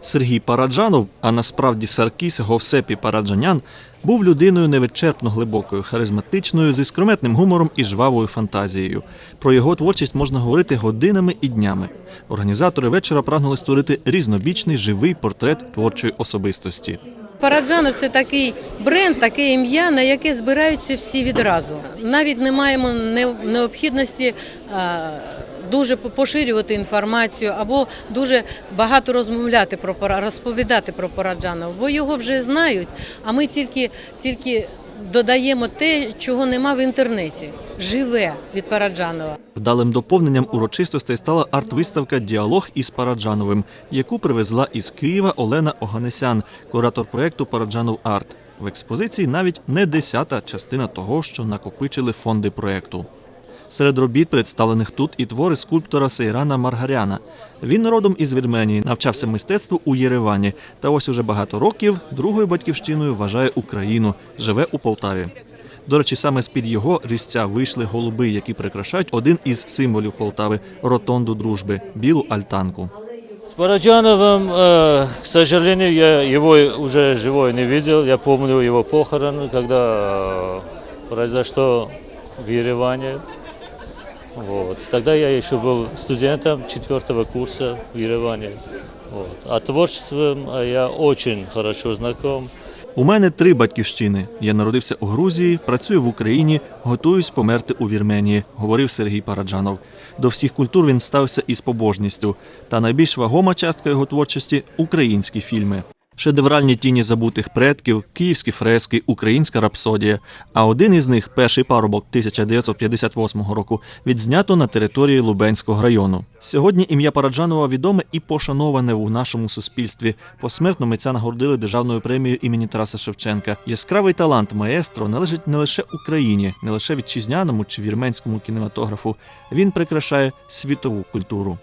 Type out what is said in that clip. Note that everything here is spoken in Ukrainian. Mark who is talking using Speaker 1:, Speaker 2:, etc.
Speaker 1: Сергій Параджанов, а насправді Саркіс Говсепі Параджанян, був людиною невичерпно глибокою, харизматичною, з іскрометним гумором і жвавою фантазією. Про його творчість можна говорити годинами і днями. Організатори вечора прагнули створити різнобічний живий портрет творчої особистості.
Speaker 2: Параджанов це такий бренд, таке ім'я, на яке збираються всі відразу. Навіть не маємо необхідності дуже поширювати інформацію або дуже багато розмовляти про розповідати про Параджанова, бо його вже знають. А ми тільки, тільки додаємо те, чого нема в інтернеті. Живе від Параджанова.
Speaker 1: Вдалим доповненням урочистостей стала арт-виставка Діалог із Параджановим, яку привезла із Києва Олена Оганесян, куратор проєкту Параджанов Арт. В експозиції навіть не десята частина того, що накопичили фонди проєкту. Серед робіт, представлених тут, і твори скульптора Сейрана Маргаряна. Він родом із Вірменії, навчався мистецтву у Єревані. Та ось уже багато років другою батьківщиною вважає Україну, живе у Полтаві. До речі, саме з-під його різця вийшли голуби, які прикрашають один із символів Полтави ротонду дружби білу альтанку.
Speaker 3: С Параджановым, э, к сожалению, я его уже живой не видел. Я помню его похороны, когда э, произошло в Ереване. Вот. Тогда я еще был студентом четвертого курса в Ереване. Вот. А творчеством я очень хорошо знаком.
Speaker 1: У мене три батьківщини. Я народився у Грузії, працюю в Україні, готуюсь померти у Вірменії, говорив Сергій Параджанов. До всіх культур він стався із побожністю. Та найбільш вагома частка його творчості українські фільми. Шедевральні тіні забутих предків, київські фрески, українська рапсодія. А один із них, перший парубок 1958 року, відзнято на території Лубенського району. Сьогодні ім'я Параджанова відоме і пошановане у нашому суспільстві. Посмертно митця нагородили державною премією імені Тараса Шевченка. Яскравий талант маестро належить не лише Україні, не лише вітчизняному чи вірменському кінематографу. Він прикрашає світову культуру.